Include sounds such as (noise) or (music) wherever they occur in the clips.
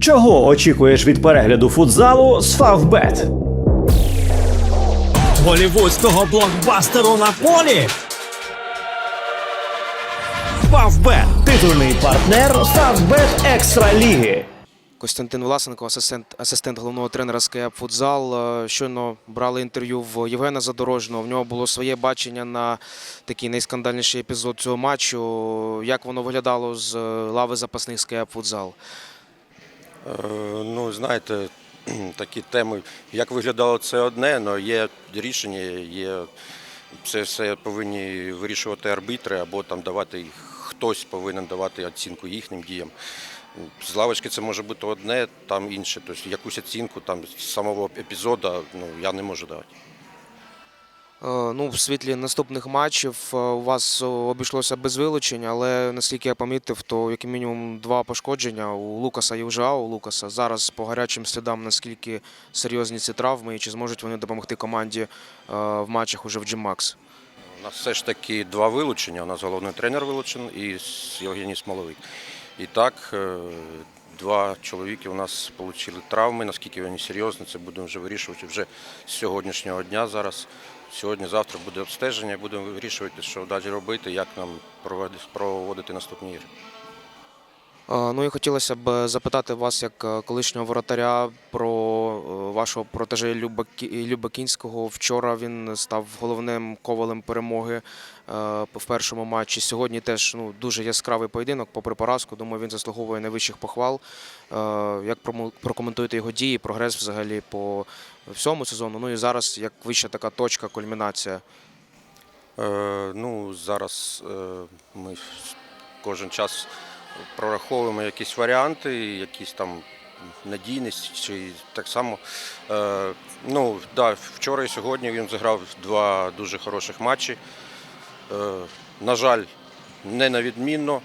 Чого очікуєш від перегляду футзалу з Фавбет? голівудського блокбастеру на полі. Фавбет Титульний партнер Фавбет Екстра Ліги. Костянтин Власенко, асистент, асистент головного тренера з КЕАП Футзал. Е, Щойно брали інтерв'ю в Євгена Задорожного. В нього було своє бачення на такий найскандальніший епізод цього матчу. Як воно виглядало з е, лави запасних з КЕАП Футзал? Е, Ну, знаєте, (clears throat) такі теми, як виглядало це одне, але є рішення, є це все повинні вирішувати арбітри або там давати хтось повинен давати оцінку їхнім діям. З лавочки це може бути одне, там інше. Тобто якусь оцінку там з самого епізоду ну, я не можу давати. Е, Ну, в світлі наступних матчів е, у вас обійшлося без вилучень, але наскільки я помітив, то як мінімум два пошкодження у Лукаса і у Жао Лукаса. Зараз по гарячим слідам, наскільки серйозні ці травми і чи зможуть вони допомогти команді е, в матчах уже в Джимакс? У нас все ж таки два вилучення. У нас головний тренер вилучен і Євгеній Смоловик. І так, два чоловіки у нас отримали травми. Наскільки вони серйозні, це будемо вже вирішувати вже з сьогоднішнього дня. Зараз сьогодні-завтра буде обстеження, будемо вирішувати, що далі робити, як нам проводити, наступні ігри. Ну і хотілося б запитати вас, як е, колишнього воротаря, про вашого протеже Люба, Люба Кінського. Вчора він став головним ковалем перемоги е, в першому матчі. Сьогодні теж ну, дуже яскравий поєдинок, попри поразку. Думаю, він заслуговує найвищих похвал. Е, Як прокоментуєте його дії, прогрес взагалі по всьому сезону? Ну і зараз як вища така точка, кульмінація. Е, ну, зараз е, ми кожен час прораховуємо якісь варіанти, якісь там надійність чи так само. Е, ну, да, вчора і сьогодні він зіграв два дуже хороших матчі. Е, на жаль, не на відмінно.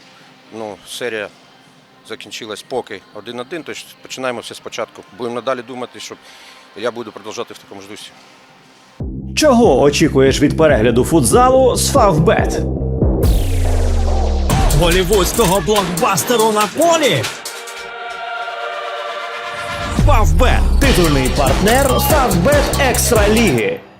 Ну, серія закінчилась поки 1-1, тож починаємо все спочатку. Будемо надалі думати, що я буду продовжувати в такому ж дусі. Чого очікуєш від перегляду футзалу з Фавбет? голівудського блокбастеру на полі. Фавбет Титульний партнер Фавбет Екстра Ліги.